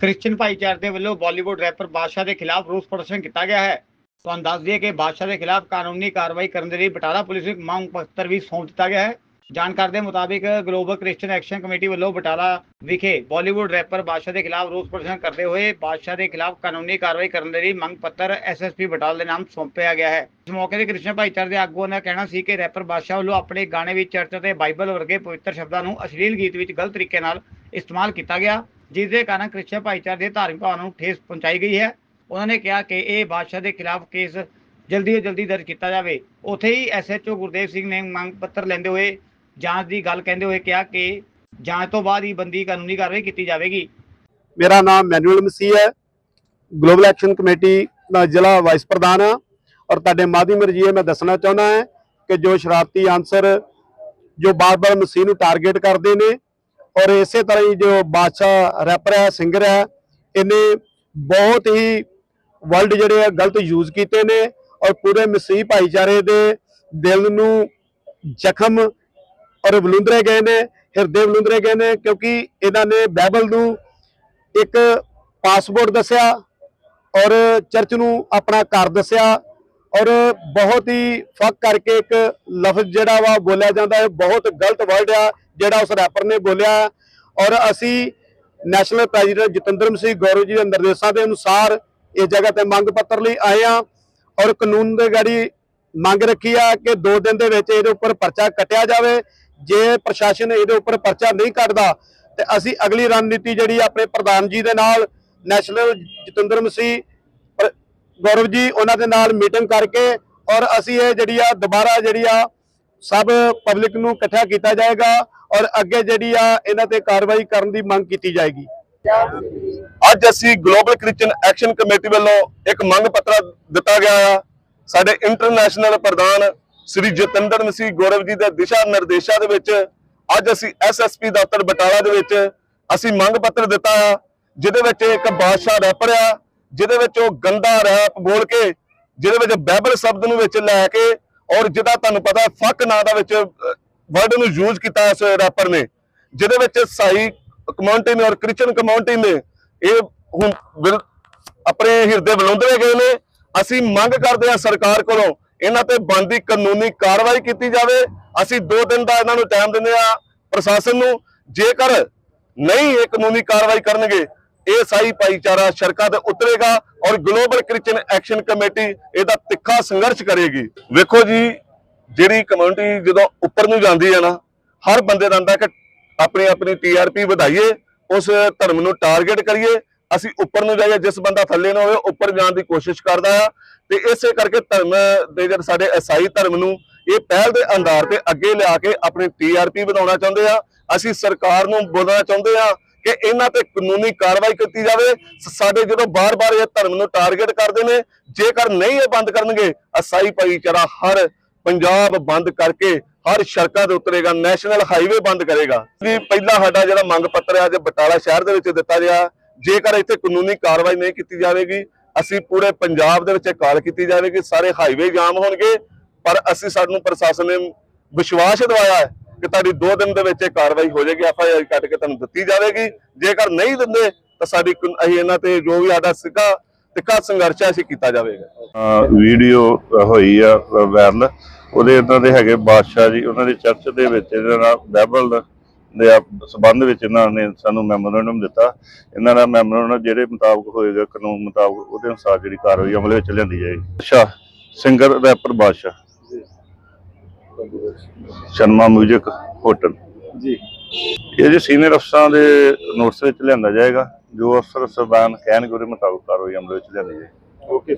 Christian ਭਾਈਚਾਰੇ ਦੇ ਵੱਲੋਂ ਬਾਲੀਵੁੱਡ ਰੈਪਰ ਬਾਦਸ਼ਾਹ ਦੇ ਖਿਲਾਫ ਰੋਸ ਪ੍ਰਦਰਸ਼ਨ ਕੀਤਾ ਗਿਆ ਹੈ। ਤੁਹਾਨੂੰ ਦੱਸ ਦਈਏ ਕਿ ਬਾਦਸ਼ਾਹ ਦੇ ਖਿਲਾਫ ਕਾਨੂੰਨੀ ਕਾਰਵਾਈ ਕਰਨ ਦੇ ਲਈ ਬਟਾਲਾ ਪੁਲਿਸ ਨੂੰ ਮੰਗ ਪੱਤਰ ਵੀ ਸੌਂਪ ਦਿੱਤਾ ਗਿਆ ਹੈ। ਜਾਣਕਾਰੀ ਦੇ ਮੁਤਾਬਿਕ ਗਲੋਬਲ ਕ੍ਰਿਸਚੀਅਨ ਐਕਸ਼ਨ ਕਮੇਟੀ ਵੱਲੋਂ ਬਟਾਲਾ ਵਿਖੇ ਬਾਲੀਵੁੱਡ ਰੈਪਰ ਬਾਦਸ਼ਾਹ ਦੇ ਖਿਲਾਫ ਰੋਸ ਪ੍ਰਦਰਸ਼ਨ ਕਰਦੇ ਹੋਏ ਬਾਦਸ਼ਾਹ ਦੇ ਖਿਲਾਫ ਕਾਨੂੰਨੀ ਕਾਰਵਾਈ ਕਰਨ ਦੇ ਲਈ ਮੰਗ ਪੱਤਰ ਐਸਐਸਪੀ ਬਟਾਲਾ ਦੇ ਨਾਮ ਸੌਂਪਿਆ ਗਿਆ ਹੈ। ਇਸ ਮੌਕੇ ਤੇ ਕ੍ਰਿਸਚੀਅਨ ਭਾਈਚਾਰੇ ਦੇ ਆਗੂਆਂ ਦਾ ਕਹਿਣਾ ਸੀ ਕਿ ਰੈਪਰ ਬਾਦਸ਼ਾਹ ਵੱਲੋਂ ਆਪਣੇ ਗਾਣੇ ਵਿੱਚ ਚਰਚ ਅਤੇ ਬਾਈਬਲ ਵਰਗੇ ਪਵਿੱਤਰ ਸ਼ਬਦਾਂ ਨੂੰ ਅਸ਼ਲੀਲ ਗੀਤ ਵਿੱਚ ਗਲਤ ਤਰੀਕੇ ਨਾਲ ਇਸਤੇਮਾਲ ਕੀਤਾ ਗਿਆ। ਜਿਸ ਦੇ ਕਾਰਨ ਕ੍ਰਿਸਚੀਅਨ ਭਾਈਚਾਰੇ ਦੇ ਧਾਰਮਿਕ ਭਾਵਨਾ ਨੂੰ ਠੇਸ ਪਹੁੰਚਾਈ ਗਈ ਹੈ। ਉਹਨਾਂ ਨੇ ਕਿਹਾ ਕਿ ਇਹ ਬਾਦਸ਼ਾਹ ਦੇ ਖਿਲਾਫ ਕੇਸ ਜਲਦੀ ਤੋਂ ਜਲਦੀ ਦਰਜ ਕੀਤਾ ਜਾਵੇ। ਉੱਥੇ ਹੀ ਐਸਐਚਓ ਗੁਰਦੇਵ ਸਿੰਘ ਨੇ ਮੰਗ ਪੱਤਰ ਲੈਂਦੇ ਹੋਏ ਜਾਂਚ ਦੀ ਗੱਲ ਕਹਿੰਦੇ ਹੋਏ ਕਿਹਾ ਕਿ ਜਾਂਚ ਤੋਂ ਬਾਅਦ ਹੀ ਬੰਦੀ ਕਾਨੂੰਨੀ ਕਾਰਵਾਈ ਕੀਤੀ ਜਾਵੇਗੀ। ਮੇਰਾ ਨਾਮ ਮੈਨੂਅਲ ਮਸੀਹ ਹੈ। ਗਲੋਬਲ ਐਕਸ਼ਨ ਕਮੇਟੀ ਦਾ ਜ਼ਿਲ੍ਹਾ ਵਾਈਸ ਪ੍ਰਧਾਨ ਹਾਂ। ਔਰ ਤੁਹਾਡੇ ਮਾਧਿਅਮ ਰਜੀਏ ਮੈਂ ਦੱਸਣਾ ਚਾਹੁੰਦਾ ਹਾਂ ਕਿ ਜੋ ਸ਼ਰਾਰਤੀ ਅਨਸਰ ਜੋ ਬਾਰ-ਬਾਰ ਮਸੀਹ ਨੂੰ ਟਾਰਗੇਟ ਕਰਦੇ ਨੇ ਔਰ ਇਸੇ ਤਰ੍ਹਾਂ ਹੀ ਜੋ ਬਾਦਸ਼ਾਹ ਰੈਪਰ ਹੈ ਸਿੰਗਰ ਹੈ, ਇਹਨੇ ਬਹੁਤ ਹੀ ਵਰਲਡ ਜਿਹੜੇ ਆ ਗਲਤ ਯੂਜ਼ ਕੀਤੇ ਨੇ ਔਰ ਪੂਰੇ ਮਸੀਹ ਭਾਈਚਾਰੇ ਦੇ ਦਿਲ ਨੂੰ ਜ਼ਖਮ ਔਰ ਬਲੁੰਦਰੇ ਗਏ ਨੇ, ਹਿਰਦੇ ਬਲੁੰਦਰੇ ਗਏ ਨੇ ਕਿਉਂਕਿ ਇਹਨਾਂ ਨੇ ਬਾਈਬਲ ਨੂੰ ਇੱਕ ਪਾਸਪੋਰਟ ਦੱਸਿਆ ਔਰ ਚਰਚ ਨੂੰ ਆਪਣਾ ਘਰ ਦੱਸਿਆ ਔਰ ਬਹੁਤ ਹੀ ਫੱਕ ਕਰਕੇ ਇੱਕ ਲਫ਼ਜ਼ ਜਿਹੜਾ ਵਾ ਬੋਲਿਆ ਜਾਂਦਾ ਹੈ, ਬਹੁਤ ਗਲਤ ਵਰਡ ਆ। ਜਿਹੜਾ ਉਸ ਰੈਪਰ ਨੇ ਬੋਲਿਆ ਔਰ ਅਸੀਂ ਨੈਸ਼ਨਲ ਪ੍ਰੈਜ਼ੀਡੈਂਟ ਜਤਿੰਦਰ ਸਿੰਘ ਗੌਰਵ ਜੀ ਦੇ ਨਿਰਦੇਸ਼ਾਂ ਦੇ ਅਨੁਸਾਰ ਇਸ ਜਗ੍ਹਾ ਤੇ ਮੰਗ ਪੱਤਰ ਲਈ ਆਏ ਆ ਔਰ ਕਾਨੂੰਨ ਦੇ ਗਾੜੀ ਮੰਗ ਰੱਖੀ ਆ ਕਿ 2 ਦਿਨ ਦੇ ਵਿੱਚ ਇਹਦੇ ਉੱਪਰ ਪਰਚਾ ਕੱਟਿਆ ਜਾਵੇ। ਜੇ ਪ੍ਰਸ਼ਾਸਨ ਇਹਦੇ ਉੱਪਰ ਪਰਚਾ ਨਹੀਂ ਕੱਟਦਾ, ਤੇ ਅਸੀਂ ਅਗਲੀ ਰਣਨੀਤੀ ਜਿਹੜੀ ਆਪਣੇ ਪ੍ਰਧਾਨ ਜੀ ਦੇ ਨਾਲ ਨੈਸ਼ਨਲ ਜਤਿੰਦਰ ਮਸੀਹ ਗੌਰਵ ਜੀ ਉਹਨਾਂ ਦੇ ਨਾਲ ਮੀਟਿੰਗ ਕਰਕੇ ਔਰ ਅਸੀਂ ਇਹ ਜਿਹੜੀ ਆ ਦੁਬਾਰਾ ਜਿਹੜੀ ਆ ਸਭ ਪਬਲਿਕ ਨੂੰ ਇਕੱਠਾ ਕੀਤਾ ਜਾਏਗਾ ਔਰ ਅੱਗੇ ਜਿਹੜੀ ਆ ਇਹਨਾਂ ਤੇ ਕਾਰਵਾਈ ਕਰਨ ਦੀ ਮੰਗ ਕੀਤੀ ਜਾਏਗੀ। ਅੱਜ ਅਸੀਂ ਗਲੋਬਲ ਕ੍ਰਿਸਚੀਅਨ ਐਕਸ਼ਨ ਕਮੇਟੀ ਵੱਲੋਂ ਇੱਕ ਮੰਗ ਪੱਤਰ ਦਿੱਤਾ ਗਿਆ ਆ। ਸਾਡੇ ਇੰਟਰਨੈਸ਼ਨਲ ਪ੍ਰਧਾਨ ਸ੍ਰੀ ਜਤਿੰਦਰ ਮਸੀਹ ਗੌਰਵ ਜੀ ਦੇ ਦਿਸ਼ਾ ਨਿਰਦੇਸ਼ਾਂ ਦੇ ਵਿੱਚ ਅੱਜ ਅਸੀਂ ਐਸਐਸਪੀ ਦਫ਼ਤਰ ਬਟਾਲਾ ਦੇ ਵਿੱਚ ਅਸੀਂ ਮੰਗ ਪੱਤਰ ਦਿੱਤਾ ਆ, ਜਿਹਦੇ ਵਿੱਚ ਇੱਕ ਬਾਦਸ਼ਾਹ ਰੈਪਰ ਆ, ਜਿਹਦੇ ਵਿੱਚ ਉਹ ਗੰਦਾ ਰੈਪ ਬੋਲ ਕੇ, ਜਿਹਦੇ ਵਿੱਚ ਬਾਈਬਲ ਸ਼ਬਦ ਨੂੰ ਵਿੱਚ ਲੈ ਕੇ ਔਰ ਜਿਹਦਾ ਤੁਹਾਨੂੰ ਪਤਾ, ਫੱਕ ਨਾਂ ਦਾ ਵਿੱਚ ਵਰਡ ਨੂੰ ਯੂਜ਼ ਕੀਤਾ ਇਸ ਰੈਪਰ ਨੇ, ਜਿਹਦੇ ਵਿੱਚ ਸਾਈ ਕਮਿਊਨਿਟੀ ਨੇ ਔਰ ਕ੍ਰਿਸਚੀਅਨ ਕਮਿਊਨਿਟੀ ਨੇ, ਇਹ ਹੁਣ ਆਪਣੇ ਹਿਰਦੇ ਬਲੁੰਦਰੇ ਗਏ ਨੇ। ਅਸੀਂ ਮੰਗ ਕਰਦੇ ਹਾਂ ਸਰਕਾਰ ਕੋਲੋਂ ਇਹਨਾਂ ਤੇ ਬਣਦੀ ਕਾਨੂੰਨੀ ਕਾਰਵਾਈ ਕੀਤੀ ਜਾਵੇ। ਅਸੀਂ 2 ਦਿਨ ਦਾ ਇਹਨਾਂ ਨੂੰ ਟਾਈਮ ਦਿੰਦੇ ਆ ਪ੍ਰਸ਼ਾਸਨ ਨੂੰ। ਜੇਕਰ ਨਹੀਂ ਇਹ ਕਾਨੂੰਨੀ ਕਾਰਵਾਈ ਕਰਨਗੇ ਇਹ ਸਾਈ ਭਾਈਚਾਰਾ ਸੜਕਾਂ ਤੇ ਉਤਰੇਗਾ ਔਰ ਗਲੋਬਲ ਕ੍ਰਿਸਚੀਅਨ ਐਕਸ਼ਨ ਕਮੇਟੀ ਇਹਦਾ ਤਿੱਖਾ ਸੰਘਰਸ਼ ਕਰੇਗੀ। ਵੇਖੋ ਜੀ, ਜਿਹੜੀ ਕਮਿਊਨਿਟੀ ਜਦੋਂ ਉੱਪਰ ਨੂੰ ਜਾਂਦੀ ਹੈ ਨਾ, ਹਰ ਬੰਦੇ ਦਾ ਹੁੰਦਾ ਕਿ ਆਪਣੀ ਆਪਣੀ ਟੀਆਰਪੀ ਵਧਾਈਏ, ਉਸ ਧਰਮ ਨੂੰ ਟਾਰਗੇਟ ਕਰੀਏ, ਅਸੀਂ ਉੱਪਰ ਨੂੰ ਜਾਈਏ, ਜਿਸ ਬੰਦਾ ਥੱਲੇ ਨਾ ਹੋਵੇ, ਉੱਪਰ ਜਾਣ ਦੀ ਕੋਸ਼ਿਸ਼ ਕਰਦਾ ਆ। ਤੇ ਇਸੇ ਕਰਕੇ ਧਰਮ ਦੇ ਜਿਹੜੇ ਸਾਡੇ ਈਸਾਈ ਧਰਮ ਨੂੰ ਇਹ ਪਹਿਲ ਦੇ ਆਧਾਰ ਤੇ ਅੱਗੇ ਲਿਆ ਕੇ ਆਪਣੀ ਟੀਆਰਪੀ ਵਧਾਉਣਾ ਚਾਹੁੰਦੇ ਆ। ਅਸੀਂ ਸਰਕਾਰ ਨੂੰ ਬੋਲਣਾ ਚਾਹੁੰਦੇ ਆ ਕਿ ਇਹਨਾਂ ਤੇ ਕਾਨੂੰਨੀ ਕਾਰਵਾਈ ਕੀਤੀ ਜਾਵੇ। ਸਾਡੇ ਜਦੋਂ ਬਾਰ-ਬਾਰ ਇਹ ਧਰਮ ਨੂੰ ਟਾਰਗੇਟ ਕਰਦੇ ਨੇ, ਜੇਕਰ ਨਹੀਂ ਇਹ ਬੰਦ ਕਰਨਗੇ ਈਸਾਈ ਭਾਈਚਾਰਾ ਹਰ ਪੰਜਾਬ ਬੰਦ ਕਰਕੇ, ਹਰ ਸੜਕਾਂ ਤੇ ਉਤਰੇਗਾ, ਨੈਸ਼ਨਲ ਹਾਈਵੇ ਬੰਦ ਕਰੇਗਾ। ਵੀ ਪਹਿਲਾ ਸਾਡਾ ਜਿਹੜਾ ਮੰਗ ਪੱਤਰ ਹੈ ਅੱਜ ਬਟਾਲਾ ਸ਼ਹਿਰ ਦੇ ਵਿੱਚ ਦਿੱਤਾ ਗਿਆ। ਜੇਕਰ ਇੱਥੇ ਕਾਨੂੰਨੀ ਕਾਰਵਾਈ ਨਹੀਂ ਕੀਤੀ ਜਾਵੇਗੀ, ਅਸੀਂ ਪੂਰੇ ਪੰਜਾਬ ਦੇ ਵਿੱਚ ਕਾਲ ਕੀਤੀ ਜਾਵੇਗੀ, ਸਾਰੇ ਹਾਈਵੇ ਜਾਮ ਹੋਣਗੇ। ਪਰ ਅਸੀਂ ਸਾਨੂੰ ਪ੍ਰਸ਼ਾਸਨ ਨੇ ਵਿਸ਼ਵਾਸ ਦਿਵਾਇਆ ਹੈ ਕਿ ਤੁਹਾਡੀ 2 ਦਿਨ ਦੇ ਵਿੱਚ ਇਹ ਕਾਰਵਾਈ ਹੋ ਜਾਏਗੀ, ਐਫ ਆਈ ਆਰ ਕੱਟ ਕੇ ਤੁਹਾਨੂੰ ਦਿੱਤੀ ਜਾਵੇਗੀ। ਜੇਕਰ ਨਹੀਂ ਦਿੰਦੇ, ਤਾਂ ਸਾਡੀ ਅਸੀਂ ਇਹਨਾਂ ਤੇ ਜੋ ਵੀ ਸਾਡਾ ਸਿੱਕਾ ਤਿੱਖਾ ਸੰਘਰਸ਼ ਅਸੀਂ ਕੀਤਾ ਜਾਵੇਗਾ। ਵੀਡੀਓ ਹੋਈ ਆ, ਵਾਇਰਲ। ਉਹਦੇ ਇਹਨਾਂ ਦੇ ਹੈਗੇ ਬਾਦਸ਼ਾਹ ਜੀ, ਉਹਨਾਂ ਦੇ ਚਰਚ ਦੇ ਵਿੱਚ ਇਹਨਾਂ ਨਾਲ ਬਾਈਬਲ ਦੇ ਸਬੰਧ ਵਿੱਚ ਇਹਨਾਂ ਨੇ ਸਾਨੂੰ ਮੈਮੋਰੈਂਡਮ ਦਿੱਤਾ। ਇਹਨਾਂ ਦਾ ਮੈਮੋਰੈਂਡਮ ਜਿਹੜੇ ਮੁਤਾਬਕ ਹੋਏਗਾ, ਕਾਨੂੰਨ ਮੁਤਾਬਕ, ਉਹਦੇ ਅਨੁਸਾਰ ਜਿਹੜੀ ਕਾਰਵਾਈ ਅਮਲ ਵਿੱਚ ਲਿਆਂਦੀ ਜਾਏਗੀ। ਅੱਛਾ singer rapper Badshah. Sharma 뮤직 hotel. ਜੀ। ਇਹ ਜੀ ਸੀਨੀਅਰ ਅਫਸਰਾਂ ਦੇ ਨੋਟਿਸ ਵਿੱਚ ਲਿਆਂਦਾ ਜਾਏਗਾ ਜੋ ਅਫਸਰ ਸਰਬਾਨ ਕਹਿਣਗੇ ਉਹਦੇ ਮੁਤਾਬਕ ਕਾਰਵਾਈ ਅਮਲ ਵਿੱਚ ਲਿਆਂਦੀ ਜਾਏਗੀ। ਓਕੇ।